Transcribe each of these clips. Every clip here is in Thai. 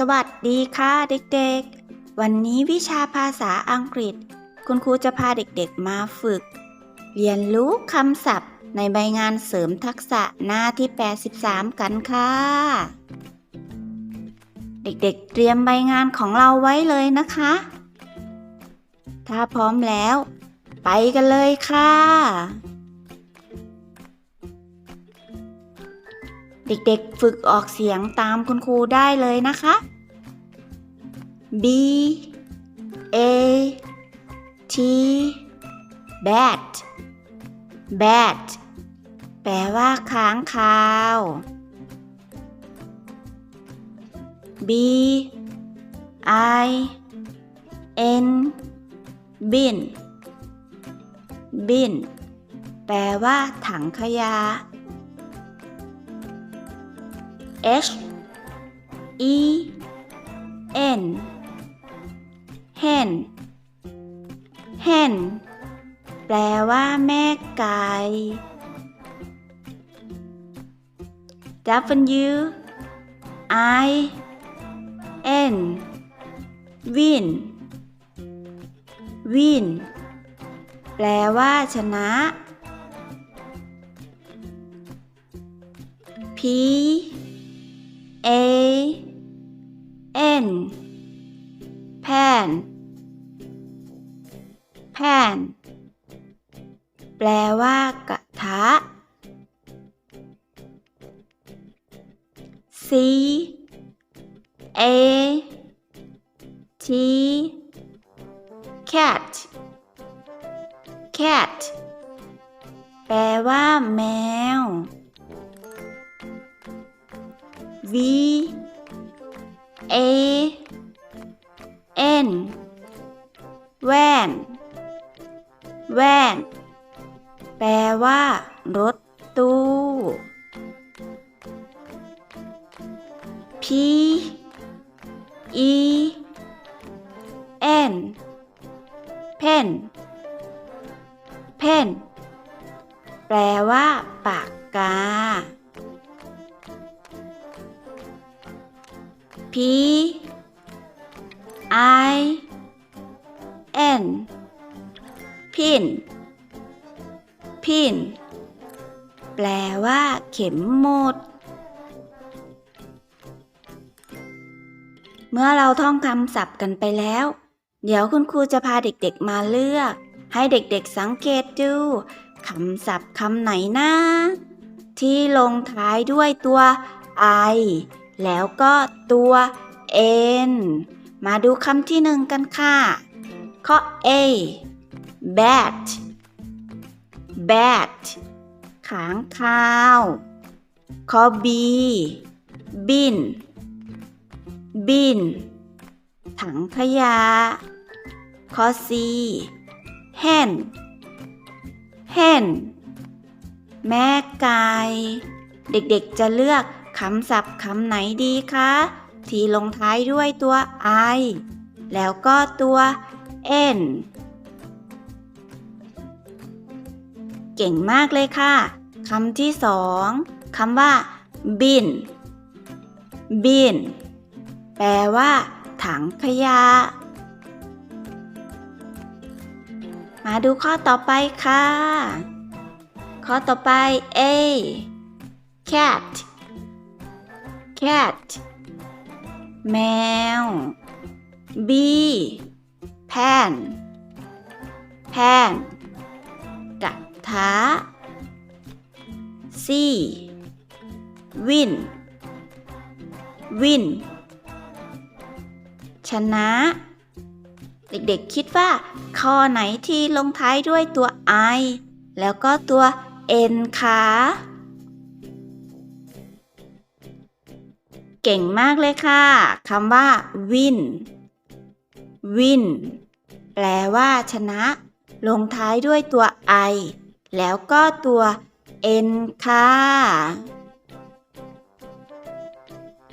สวัสดีค่ะเด็กๆ วันนี้วิชาภาษาอังกฤษ คุณครูจะพาเด็กๆมาฝึก เรียนรู้คำศัพท์ในใบงานเสริมทักษะหน้าที่ 83 กันค่ะ เด็กๆ เตรียมใบงานของเราไว้เลยนะคะ ถ้าพร้อมแล้ว ไปกันเลยค่ะ เด็กๆฝึกออกเสียงตามคุณครูได้เลยนะคะ B A T bat bat แปลว่าค้างคาว B I N bin bin แปลว่าถังขยะ H E N hen hen แปลว่าแม่ไก่ W I N win win แปลว่าชนะ P N pan pan แปลว่ากระทะ C A T cat cat แปลว่าแมว V A N แว่น แว่น แปลว่า รถตู้ P E N pen pen แปลว่า ปากกา P I N pin pin แปลว่า เข็มหมุด เมื่อเราท่องคำศัพท์กันไปแล้ว เดี๋ยวคุณครูจะพาเด็กๆมาเลือก ให้เด็กๆสังเกตดูคำศัพท์คำไหนนะ ที่ลงท้ายด้วยตัว I แล้วก็ตัว N มาดูคำที่หนึ่งกันค่ะข้อ A bat bat ขางคาวข้อ B bin bin ถังขยะข้อ C hen hen แม่ไก่เด็กๆจะเลือก คำศัพท์คำไหนดีคะ ที่ลงท้ายด้วยตัว I แล้วก็ตัว N เก่งมากเลยค่ะ คำที่สองคำว่า bin bin แปลว่า ถังขยะ มาดูข้อต่อไปค่ะ ข้อต่อไป A cat cat แมว B pan pan กระทะ C win win ชนะ เด็กๆคิดว่าข้อไหนที่ลงท้ายด้วยตัว I แล้วก็ตัว N คะ เก่งมากเลยค่ะคำว่า win win แปลว่าชนะ ลงท้ายด้วยตัว I แล้วก็ตัว N ค่ะ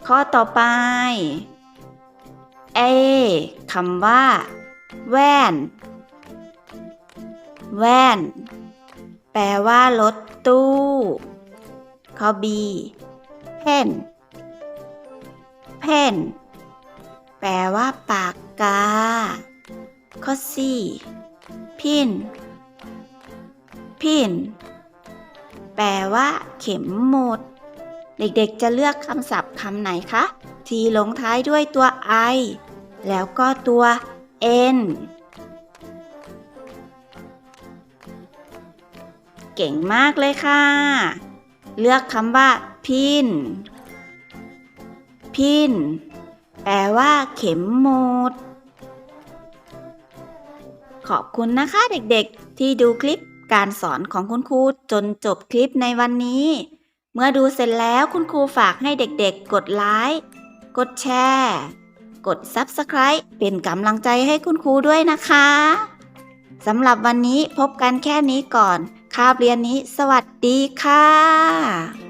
ข้อต่อไป A คำว่า แว่น แว่น แปลว่ารถตู้ ข้อ B pen pen แปลว่าปากกา ข้อ4พินพินแปลว่า เข็มหมุด เด็กๆจะเลือกคำศัพท์คำไหนคะ ที่ลงท้ายด้วยตัว i แล้วก็ตัว n เก่งมากเลยค่ะ เลือกคำว่าพิน พิน แปลว่า เข็มหมด ขอบคุณนะคะเด็กๆ ที่ดูคลิปการสอนของคุณครูจนจบคลิปในวันนี้ เมื่อดูเสร็จแล้วคุณครูฝากให้เด็กๆ กดไลค์กดแชร์กด Subscribe เป็นกำลังใจให้คุณครูด้วยนะคะสำหรับวันนี้พบกันแค่นี้ก่อน คาบเรียนนี้สวัสดีค่ะ